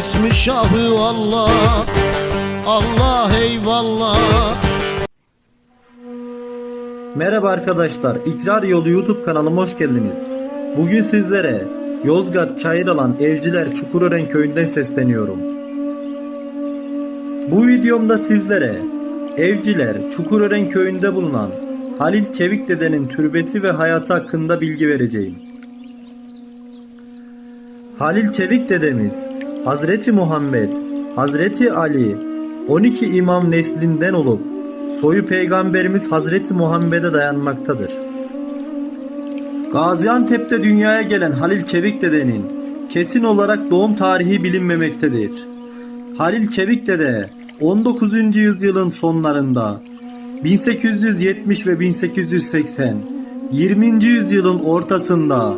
İsmi şahı Allah Allah eyvallah Merhaba arkadaşlar, İkrar Yolu YouTube kanalıma hoş geldiniz. Bugün sizlere Yozgat Çayıralan Evciler Çukurören köyünden sesleniyorum. Bu videomda sizlere Evciler Çukurören köyünde bulunan Halil Çevik dedenin türbesi ve hayatı hakkında bilgi vereceğim. Halil Çevik dedemiz Hazreti Muhammed, Hazreti Ali 12 imam neslinden olup soyu peygamberimiz Hazreti Muhammed'e dayanmaktadır. Gaziantep'te dünyaya gelen Halil Çevik dedenin kesin olarak doğum tarihi bilinmemektedir. Halil Çevik dede 19. yüzyılın sonlarında 1870 ve 1880 20. yüzyılın ortasında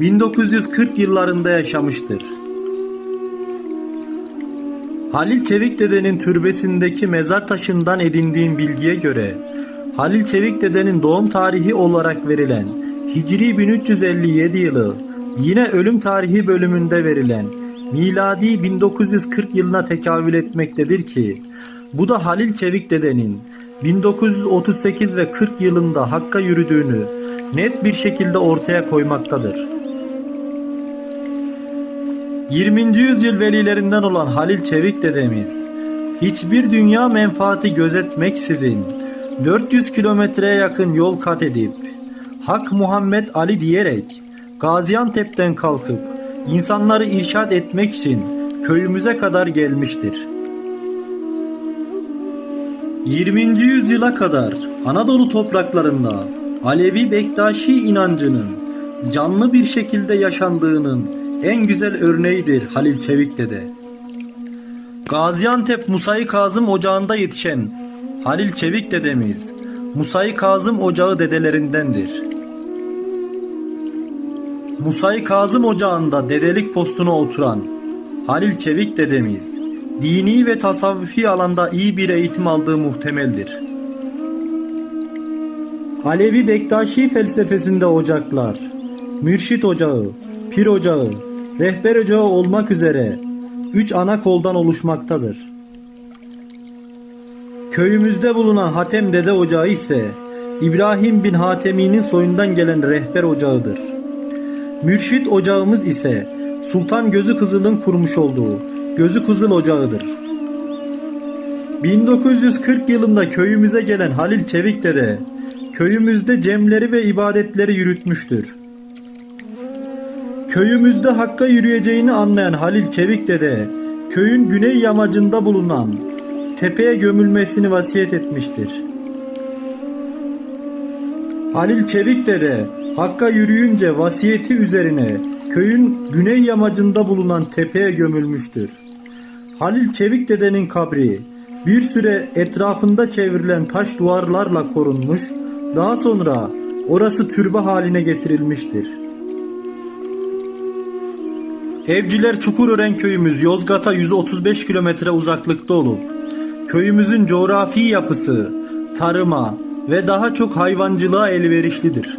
1940 yıllarında yaşamıştır. Halil Çevik dedenin türbesindeki mezar taşından edindiğim bilgiye göre Halil Çevik dedenin doğum tarihi olarak verilen Hicri 1357 yılı yine ölüm tarihi bölümünde verilen miladi 1940 yılına tekabül etmektedir ki bu da Halil Çevik dedenin 1938 ve 40 yılında Hakk'a yürüdüğünü net bir şekilde ortaya koymaktadır. 20. yüzyıl velilerinden olan Halil Çevik dedemiz hiçbir dünya menfaati gözetmeksizin 400 kilometreye yakın yol kat edip Hak Muhammed Ali diyerek Gaziantep'ten kalkıp insanları irşad etmek için köyümüze kadar gelmiştir. 20. yüzyıla kadar Anadolu topraklarında Alevi Bektaşi inancının canlı bir şekilde yaşandığının en güzel örneğidir Halil Çevik dede. Gaziantep Musayı Kazım Ocağı'nda yetişen Halil Çevik dedemiz Musayı Kazım Ocağı dedelerindendir. Musayı Kazım Ocağı'nda dedelik postuna oturan Halil Çevik dedemiz dini ve tasavvufi alanda iyi bir eğitim aldığı muhtemeldir. Alevi Bektaşi felsefesinde ocaklar, mürşit ocağı, pir ocağı, rehber ocağı olmak üzere üç ana koldan oluşmaktadır. Köyümüzde bulunan Hatem Dede Ocağı ise İbrahim bin Hatemi'nin soyundan gelen rehber ocağıdır. Mürşit ocağımız ise Sultan Gözü Kızıl'ın kurmuş olduğu Gözü Kızıl Ocağı'dır. 1940 yılında köyümüze gelen Halil Çevik Dede köyümüzde cemleri ve ibadetleri yürütmüştür. Köyümüzde Hakk'a yürüyeceğini anlayan Halil Çevik Dede köyün güney yamacında bulunan tepeye gömülmesini vasiyet etmiştir. Halil Çevik Dede Hakk'a yürüyünce vasiyeti üzerine köyün güney yamacında bulunan tepeye gömülmüştür. Halil Çevik Dede'nin kabri bir süre etrafında çevrilen taş duvarlarla korunmuş, daha sonra orası türbe haline getirilmiştir. Evciler Çukurören köyümüz Yozgat'a 135 kilometre uzaklıkta olup köyümüzün coğrafi yapısı tarıma ve daha çok hayvancılığa elverişlidir.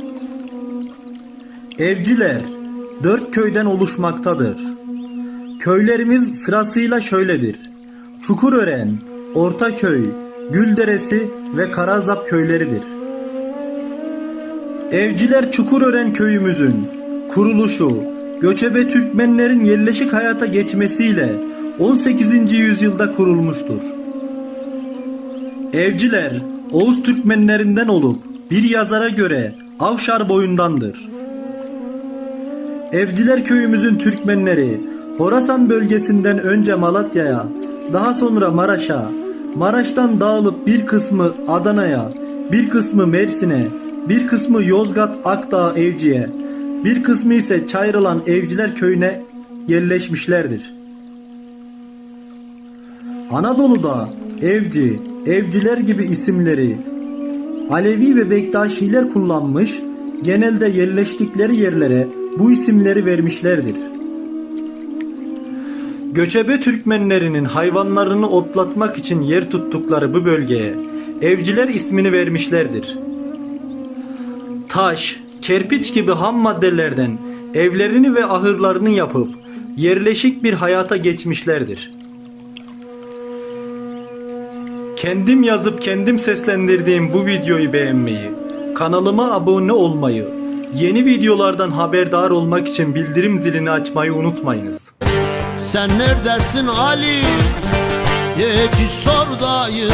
Evciler dört köyden oluşmaktadır. Köylerimiz sırasıyla şöyledir. Çukurören, Ortaköy, Gülderesi ve Karazap köyleridir. Evciler Çukurören köyümüzün kuruluşu göçebe Türkmenlerin yerleşik hayata geçmesiyle 18. yüzyılda kurulmuştur. Evciler Oğuz Türkmenlerinden olup bir yazara göre Avşar boyundandır. Evciler köyümüzün Türkmenleri Horasan bölgesinden önce Malatya'ya, daha sonra Maraş'a, Maraş'tan dağılıp bir kısmı Adana'ya, bir kısmı Mersin'e, bir kısmı Yozgat Akdağ Evci'ye, bir kısmı ise Çayrılan Evciler köyüne yerleşmişlerdir. Anadolu'da evci, evciler gibi isimleri Alevi ve Bektaşiler kullanmış, genelde yerleştikleri yerlere bu isimleri vermişlerdir. Göçebe Türkmenlerinin hayvanlarını otlatmak için yer tuttukları bu bölgeye evciler ismini vermişlerdir. Taş, kerpiç gibi ham maddelerden evlerini ve ahırlarını yapıp yerleşik bir hayata geçmişlerdir. Kendim yazıp kendim seslendirdiğim bu videoyu beğenmeyi, kanalıma abone olmayı, yeni videolardan haberdar olmak için bildirim zilini açmayı unutmayınız. Sen neredesin Ali? Hiç sor dayı